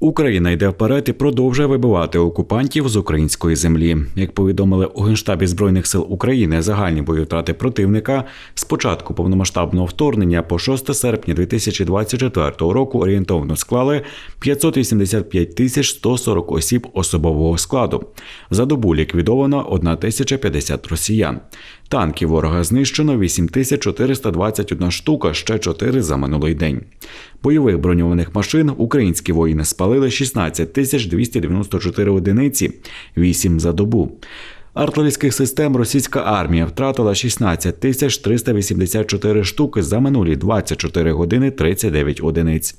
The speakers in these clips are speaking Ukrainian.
Україна йде вперед і продовжує вибивати окупантів з української землі. Як повідомили у генштабі збройних сил України, загальні бойові втрати противника з початку повномасштабного вторгнення по 6 серпня 2024 року орієнтовно склали 585 тисяч 140 осіб особового складу. За добу ліквідовано 1050 росіян. Танків ворога знищено 8421 штука, ще 4 за минулий день. Бойових броньованих машин українські воїни спалили 16 тисяч 294 одиниці, 8 за добу. Артилерійських систем російська армія втратила 16 тисяч 384 штуки за минулі 24 години 39 одиниць.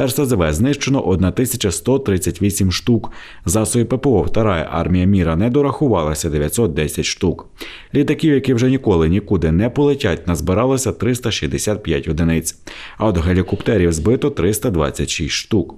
РСЗВ знищено 1138 штук. Засоби ППО Вторая армія міра не дорахувалася 910 штук. Літаків, які вже ніколи нікуди не полетять, назбиралося 365 одиниць. А от гелікоптерів збито 326 штук.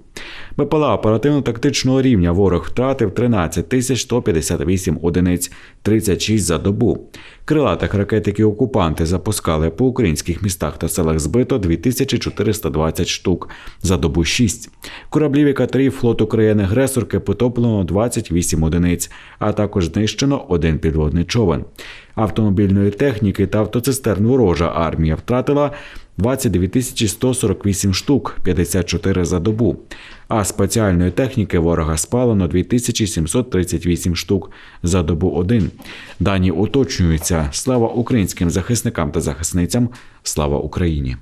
БПЛА оперативно-тактичного рівня ворог втратив 13 тисяч 158 одиниць, 36 за добу. Крилатих ракет, які окупанти запускали по українських містах та селах збито 2420 штук, за добу 6. Кораблів і катерів флоту країни-агресорки потоплено 28 одиниць, а також знищено один підводний човен. Автомобільної техніки та автоцистерн ворожа армія втратила 29 тисячі 148 штук, 54 за добу. А спеціальної техніки ворога спалено 2738 штук за добу 1. Дані уточнюються. Слава українським захисникам та захисницям. Слава Україні!